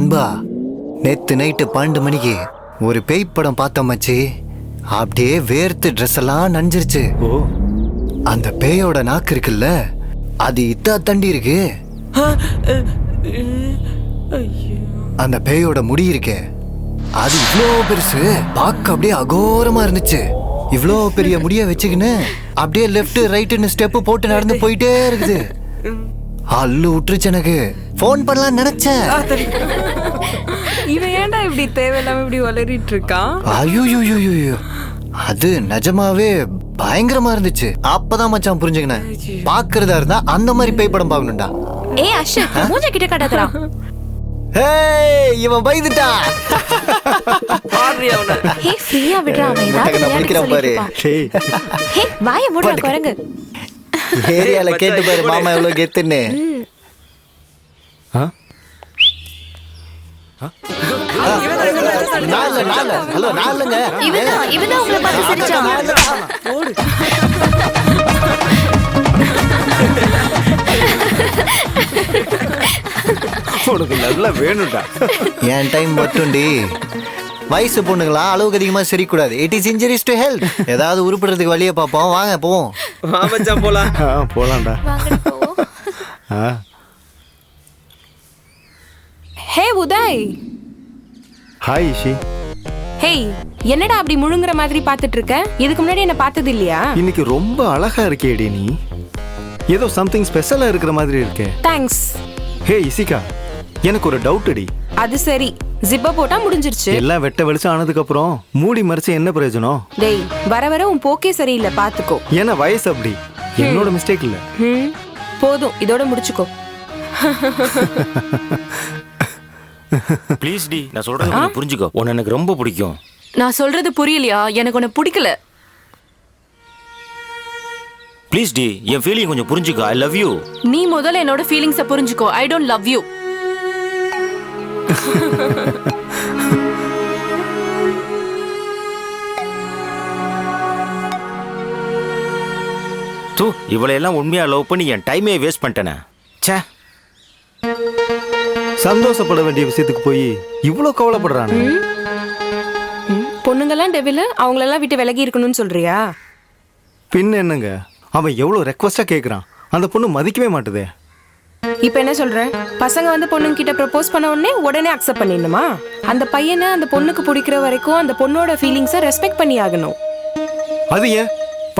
நண்பா நேத்து நைட்டு பன்னெண்டு மணிக்கு ஒரு பேய் படம் பார்த்தோம் மச்சி. அப்படியே வேர்த்து ட்ரெஸ் எல்லாம் நனைஞ்சிருச்சு ஓ. அந்த பேயோட நாக்கு இருக்குல்ல அது இத்தா தண்டி இருக்கு. அந்த பேயோட முடி இருக்கே அது இவ்வளோ பெருசு பார்க்க அப்படியே அகோரமா இருந்துச்சு. இவ்வளோ பெரிய முடிய வச்சுக்கின்னு அப்படியே லெஃப்ட் ரைட்டுன்னு ஸ்டெப் போட்டு நடந்து போயிட்டே இருக்குது. அல்லு விட்டுருச்சு எனக்கு. ஃபோன் பண்ணலாம் நினைச்சேன். ஏன்டா இப்படி தேவையில்லாம இப்படி வளரிட்டு இருக்கான் ஐயோ அது நிஜமாவே பயங்கரமா இருந்துச்சு. அப்பதான் மச்சான் புரிஞ்சுக்கினேன். பாக்குறதா இருந்தா அந்த மாதிரி பேய் படம் பார்க்கணும்டா ஏய் அஷு மூஞ்ச கிட்ட காட்டாதடா இவன் பயந்துட்டான் ஹே ஃப்ரீயா விடுறா அவன். ஏதாவது நான் விளையாட்டுக்கு முடிக்கிறேன் பாரு. வாய மூடுறா குரங்கு. ஏரியால கேட்டு பாரு மாமா எவ்வளவு கெத்துன்னு. ஆ நாலு நாலு ஹலோ நாலுங்க இவன்தான் இவன்தான் உங்களை பார்த்து சிரிச்சான் உனக்கு நல்லா வேணும்டா. என் டைம் மட்டும்டி வயசு பொண்ணுங்களா அளவுக்கு அதிகமா சிரிக்கூடாது it is injurious to health ஏதாவது உருப்படுறதுக்கு வழியை பார்ப்போம். வாங்க போவோம். போலாம். போலாம்டா ஆ. Hey Uday. Hi Ishi hey என்னடா அப்படி முழுங்குற மாதிரி பார்த்துட்டு இருக்க இதுக்கு முன்னாடி என்ன பார்த்தது இல்லையா இன்னைக்கு ரொம்ப அழகா இருக்கேடி நீ. ஏதோ சம்திங் ஸ்பெஷலா இருக்கிற மாதிரி இருக்கே. Thanks hey Ishika. எனக்கு ஒரு டவுட் அடி அது சரி. ஜிப்ப போட்டா முடிஞ்சிருச்சு. எல்லாம் வெட்ட வெளிச்சம் ஆனதுக்கு அப்புறம் மூடி மறைச்சு என்ன பிரயோஜனம்? டேய் வர வர உன் போக்கே சரியில்லை பாத்துக்கோ. ஏன்னா வயசு அப்படி. என்னோட மிஸ்டேக் இல்ல. போதும் இதோட முடிச்சுக்கோ. ப்ளீஸ் டி நான் சொல்றது கொஞ்சம் புரிஞ்சுக்கோ. உன்னை எனக்கு ரொம்ப பிடிக்கும். நான் சொல்றது புரியலையா? எனக்கு உன்னை பிடிக்கல. ப்ளீஸ் டி என் ஃபீலிங் கொஞ்சம் புரிஞ்சுக்கோ. ஐ லவ் யூ நீ முதல்ல என்னோட ஃபீலிங்ஸ புரிஞ்சுக்கோ. ஐ டோன்ட் லவ் யூ தூ இவளை எல்லாம் உண்மையா லவ் பண்ணி என் டைமே வேஸ்ட் பண்ணிட்டேனே. ச்சே. சந்தோஷப்பட வேண்டிய விஷயத்துக்கு போய் இவ்வளோ கவலைப்படுறானே. பொண்ணுங்கெல்லாம் டெவில அவங்களெல்லாம் விட்டு விலகி இருக்கணும்னு சொல்றியா? பின் என்னங்க? அவன் எவ்வளோ ரெக்வஸ்டா கேட்குறான் அந்த பொண்ணு மதிக்கவே மாட்டுதே. இப்போ என்ன சொல்ற? பசங்க வந்து பொண்ணுங்க கிட்ட ப்ரப்போஸ் பண்ண உடனே உடனே அக்செப்ட் பண்ணிடணுமா? அந்த பையனை அந்த பொண்ணுக்கு பிடிக்கிற வரைக்கும் அந்த பொண்ணோட ஃபீலிங்ஸை ரெஸ்பெக்ட் பண்ணி ஆகணும். அது ஏன்?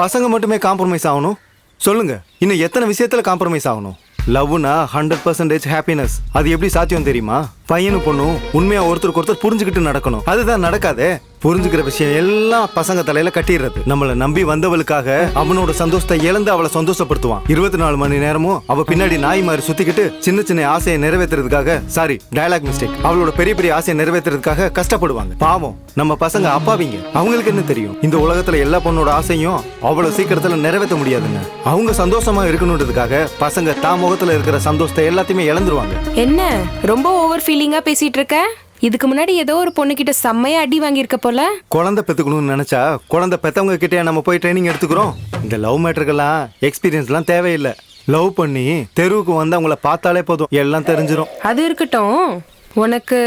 பசங்க மட்டுமே காம்ப்ரமைஸ் ஆகணும்? சொல்லுங்க. இன்னும் எத்தனை விஷயத்துல காம்ப்ரமைஸ் ஆகணும்? லவ்னா ஹண்ட்ரட் பர்சன்டேஜ் ஹாப்பினஸ் அது எப்படி சாத்தியம் தெரியுமா? பையனும் பொண்ணும் உண்மையா ஒருத்தருக்கு ஒருத்தர் புரிஞ்சுக்கிட்டு நடக்கணும். அதுதான் நடக்காதே. புரிஞ்சுக்கிற விஷயம் எல்லாம் பசங்க தலையில கட்டிடுறது. நம்மள நம்பி வந்தவளுக்காக அவனோட சந்தோஷத்தை இழந்து அவளை சந்தோஷப்படுத்துவான். இருபத்தி நாலு மணி நேரமும் அவ பின்னாடி நாய் மாதிரி சுத்திக்கிட்டு சின்ன சின்ன ஆசையை நிறைவேற்றுறதுக்காக சாரி டயலாக் மிஸ்டேக் அவளோட பெரிய பெரிய ஆசையை நிறைவேற்றுறதுக்காக கஷ்டப்படுவாங்க. பாவம் நம்ம பசங்க அப்பாவிங்க. அவங்களுக்கு என்ன தெரியும்? இந்த உலகத்துல எல்லா பொண்ணோட ஆசையும் அவ்வளவு சீக்கிரத்துல நிறைவேற்ற முடியாதுங்க அவங்க சந்தோஷமா இருக்கணுன்றதுக்காக பசங்க தான் முகத்துல இருக்கிற சந்தோஷத்தை எல்லாத்தையுமே இழந்துருவாங்க. என்ன? ரொம்ப ஓவர் ஃபீலிங்கா பேசிட்டு இருக்க? இதுக்கு முன்னாடி ஏதோ ஒரு பொண்ணு கிட்ட செம்மையா அடி வாங்கியிருக்க போல. குழந்தை பெத்துக்கணும்னு நினைச்சா குழந்தை பெத்தவங்க கிட்டே நம்ம போய் ட்ரைனிங் எடுத்துக்கிறோம். இந்த லவ் மேட்டருக்கெல்லாம் எக்ஸ்பீரியன்ஸ்லாம் தேவையில்லை. லவ் பண்ணி தெருவுக்கு வந்து அவங்கள பார்த்தாலே போதும். எல்லாம் தெரிஞ்சிரும். அது இருக்கட்டும். உனக்கு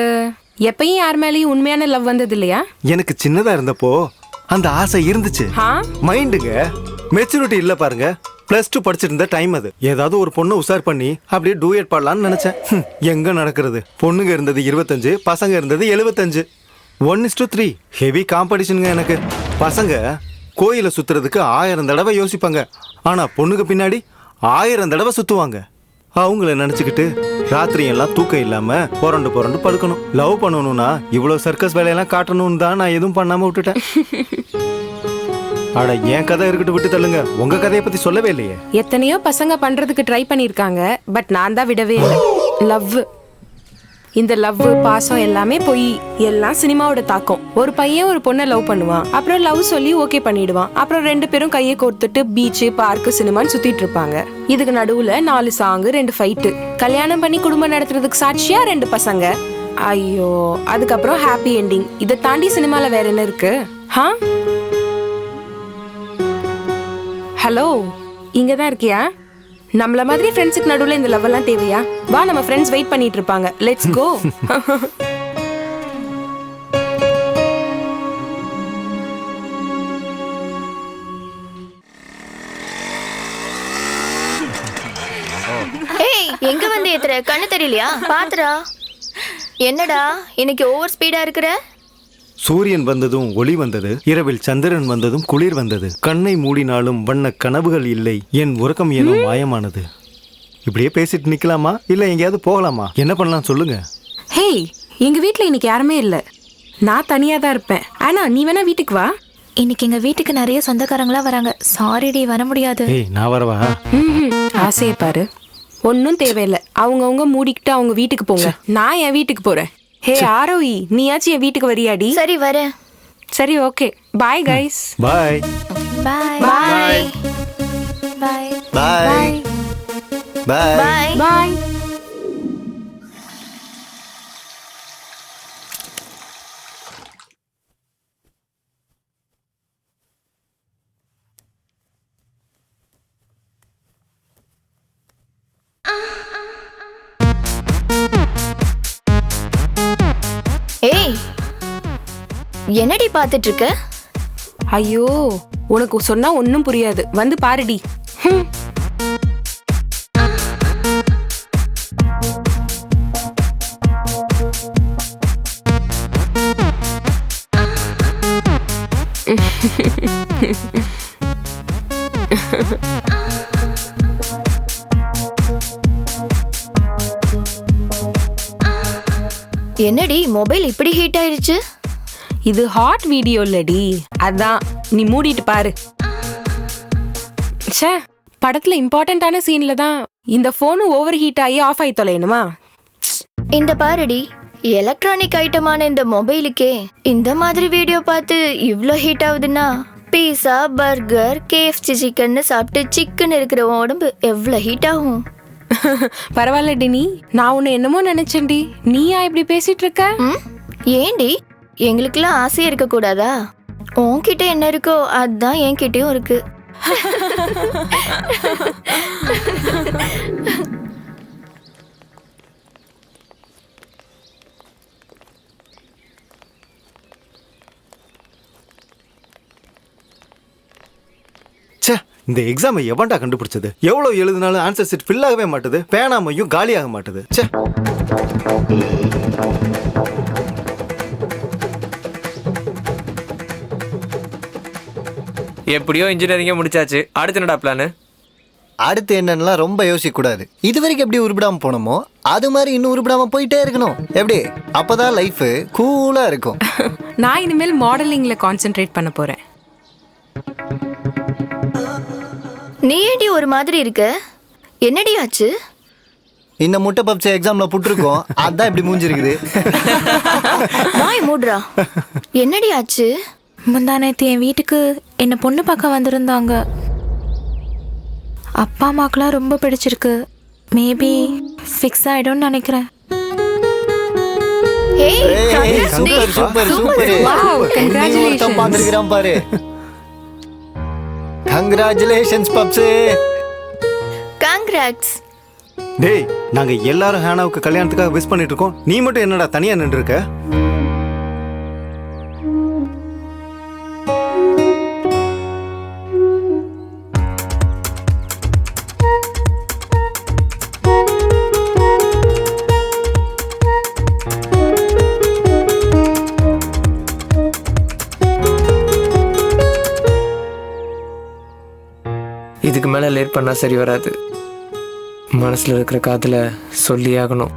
எப்பயும் யார் மேலேயும் உண்மையான லவ் வந்தது இல்லையா எனக்கு சின்னதா இருந்தப்போ அந்த ஆசை இருந்துச்சு. ஆ? மைண்டுங்க மெச்சூரிட்டி இல்ல பாருங்க. பிளஸ் டூ படிச்சிருந்த டைம் அது. ஏதாவது ஒரு பொண்ணு உசார் பண்ணி அப்படியே டூயட் பாடலான்னு நினைச்சேன். எங்க நடக்கிறது? பொண்ணுங்க இருந்தது இருபத்தஞ்சு பசங்க இருந்தது எழுபத்தஞ்சு. One is two three heavy காம்படிஷனுங்க எனக்கு. பசங்க கோயிலை சுத்துறதுக்கு ஆயிரம் தடவை யோசிப்பாங்க. ஆனா பொண்ணுக்கு பின்னாடி ஆயிரம் தடவை சுத்துவாங்க. அவங்கள நினச்சிக்கிட்டு ராத்திரி எல்லாம் தூக்கம் இல்லாம புரண்டு புரண்டு படுக்கணும். லவ் பண்ணணும்னா இவ்வளோ சர்க்கஸ் வேலையெல்லாம் காட்டணும்னு தான் நான் எதுவும் பண்ணாம விட்டுட்டேன். அட என் கதை இருக்கட்டும் விட்டு தள்ளுங்க. உங்க கதையை பத்தி சொல்லவே இல்லையே. எத்தனையோ பசங்க பண்றதுக்கு ட்ரை பண்ணிருக்காங்க பட் நான் தான் விடவே இல்லை. லவ் இந்த லவ் பாசம் எல்லாமே போய் எல்லாம் சினிமாவோட தாக்கம். ஒரு பையன் ஒரு பொண்ணை லவ் பண்ணுவான். அப்புறம் லவ் சொல்லி ஓகே பண்ணிடுவான். அப்புறம் ரெண்டு பேரும் கையை கோர்த்துட்டு பீச் பார்க்கு சினிமான்னு சுத்திட்டு இருப்பாங்க. இதுக்கு நடுவுல நாலு சாங் ரெண்டு ஃபைட்டு கல்யாணம் பண்ணி குடும்பம் நடத்துறதுக்கு சாட்சியா ரெண்டு பசங்க. ஐயோ அதுக்கப்புறம் ஹாப்பி எண்டிங் இதை தாண்டி சினிமால வேற என்ன இருக்கு? ஹா ஹலோ இங்க தான் இருக்கியா? நம்மள மாதிரி ஃப்ரெண்ட்ஸுக்கு நடுவுல இந்த லவ் எல்லாம் தேவையா? வா நம்ம ஃப்ரெண்ட்ஸ் வெயிட் பண்ணிட்டு இருப்பாங்க. லெட்ஸ் கோ ஏய் எங்க வந்து ஏத்துற? கண்ணு தெரியலையா? பாத்துடா. என்னடா இன்னைக்கு ஓவர் ஸ்பீடா இருக்கிற? சூரியன் வந்ததும் ஒளி வந்தது இரவில் சந்திரன் வந்ததும் குளிர் வந்தது. கண்ணை மூடினாலும் வண்ண கனவுகள் இல்லை என் உறக்கம் ஏனோ மாயமானது. இப்படியே பேசிட்டு நிக்கலாமா? இல்ல எங்கேயாவது போகலாமா? என்ன பண்ணலாம் சொல்லுங்க. ஹேய் எங்க வீட்ல இன்னைக்கு யாருமே இல்ல. நான் தனியா தான் இருப்பேன். ஆனா நீ வேணா வீட்டுக்கு வா. இன்னைக்கு எங்க வீட்டுக்கு நிறைய சொந்தக்காரங்களா வராங்க. சாரிடி வர முடியாது. ஏய் நான் வரவா? ம்ஹும். ஆசையை பாரு. ஒன்றும் தேவையில்லை. அவங்கவுங்க மூடிக்கிட்டு அவங்க வீட்டுக்கு போங்க. நான் என் வீட்டுக்கு போறேன். ஹே ஆரோயி நீயாச்சும் என் வீட்டுக்கு வரியாடி சரி வரேன் சரி ஓகே பாய் கைஸ் பாய் பாய் பாய் பாய் பாய் பாய் பாய் பாத்துட்டு இருக்க ஐயோ உனக்கு சொன்னா ஒன்றும் புரியாது. வந்து பாருடி. ஹம். என்னடி மொபைல் இப்படி ஹீட் ஆயிருச்சு இது ஹாட் வீடியோ இல்லடி. அதான் நீ மூடிட்டு பாரு. ச்சே படத்துல இம்பார்ட்டன்டான சீன்ல தான் இந்த போனு ஓவர் ஹீட் ஆகி ஆஃப் ஆகி தொலையணுமா? இந்த பாருடி எலக்ட்ரானிக் ஐட்டமான இந்த மொபைலுக்கே இந்த மாதிரி வீடியோ பார்த்து இவ்ளோ ஹீட் ஆகுதுன்னா பீஸா பர்கர் கேஎஃப்சி சிக்கன்னு சாப்பிட்டு சிக்கன் இருக்கிற உடம்பு எவ்வளோ ஹீட் ஆகும்? பரவாயில்ல டினி நான் உன்னை என்னமோ நினைச்சேன்டி. நீயா இப்படி பேசிட்டு இருக்க? ம்? ஏண்டி எங்களுக்கெல்லாம் ஆசையா இருக்க கூடாதா உன்கிட்ட என்ன இருக்கோ அதுதான் என்கிட்டயும் இருக்கு. ச்சே இந்த எக்ஸாமை எவன்டா கண்டுபிடிச்சது? எவ்வளவு எழுதினாலும் ஆன்சர் சீட் ஃபில் ஆகவே மாட்டுது பேனாமையும் காலியாக மாட்டுது. சே எப்படியோ இன்ஜினியரிங்கே முடிச்சாச்சு. அடுத்து என்னடா பிளானு அடுத்து என்னன்னா ரொம்ப யோசிக்க கூடாது இது வரைக்கும் எப்படி உருப்பிடாம போனோமோ அது மாதிரி இன்னும் உருப்பிடாம போயிட்டே இருக்கணும். எப்படி? அப்பதான் லைஃப் கூலா இருக்கும். நான் இனிமேல் மாடலிங்ல கான்சென்ட்ரேட் பண்ண போறேன். நீ ஏண்டி ஒரு மாதிரி இருக்க? என்னடி ஆச்சு? இந்த முட்டை பப்ஸ் எக்ஸாம்ல புட்டிருக்கோம். அதான் இப்படி மூஞ்சிருக்குது. வாய் மூடுறா. என்னடி ஆச்சு? முந்தா நேற்று என் வீட்டுக்கு என்னை பொண்ணு பார்க்க வந்திருந்தாங்க. அப்பா அம்மாக்கெலாம் ரொம்ப பிடிச்சிருக்கு. மேபி ஃபிக்ஸ் ஆகிடும்னு நினைக்கிறேன். டேய். நாங்க எல்லாரும் ஹேனாவுக்கு கல்யாணத்துக்காக விஷ் பண்ணிட்டு இருக்கோம். நீ மட்டும் என்னடா தனியா நின்று இருக்க பண்ணால் சரி வராது. மனசில் இருக்கிற காதில் சொல்லி ஆகணும்.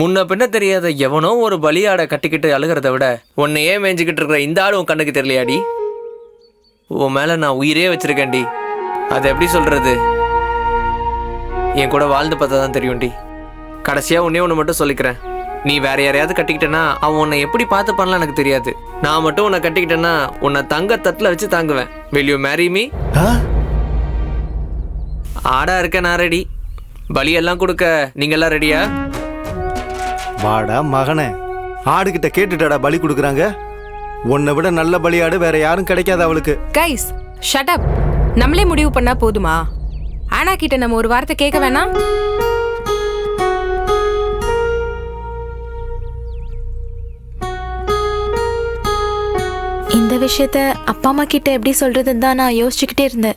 முன்ன பின்ன தெரியாத எவனோ ஒரு பலியாடை கட்டிக்கிட்டு அழுகிறத விட உன்னையே மேய்ஞ்சிக்கிட்டு இருக்கிற இந்த ஆள் உன் கண்ணுக்கு தெரியலையாடி? உன் மேல நான் உயிரே வச்சிருக்கேன்டி. அதை எப்படி சொல்றது? என் கூட வாழ்ந்து பார்த்தா தான் தெரியும்டி. கடைசியா ஒன்னே ஒன்று மட்டும் சொல்லிக்கிறேன். நீ வேற யாரையாவது கட்டிக்கிட்டேன்னா அவன் உன்னை எப்படி பார்த்து பண்ணலாம் எனக்கு தெரியாது. நான் மட்டும் உன்னை கட்டிக்கிட்டேன்னா உன்னை தங்க தட்டில் வச்சு தாங்குவேன். You marry me? ஆ? ஆடா இருக்க நான் ரெடி பலியெல்லாம் கொடுக்க நீங்க எல்லாம் ரெடியா வாடா மகனே. ஆடுகிட்ட கேட்டுட்டாடா பலி கொடுக்குறாங்க? உன்னை விட நல்ல பலியாடு வேற யாரும் கிடைக்காது அவளுக்கு. கைஸ் ஷட் அப் நம்மளே முடிவு பண்ணா போதுமா? ஆனா கிட்ட நம்ம ஒரு வார்த்தை கேட்க வேணாம்? இந்த விஷயத்த அப்பா அம்மா கிட்ட எப்படி சொல்றதுன்னு தான் நான் யோசிச்சுக்கிட்டே இருந்தேன்.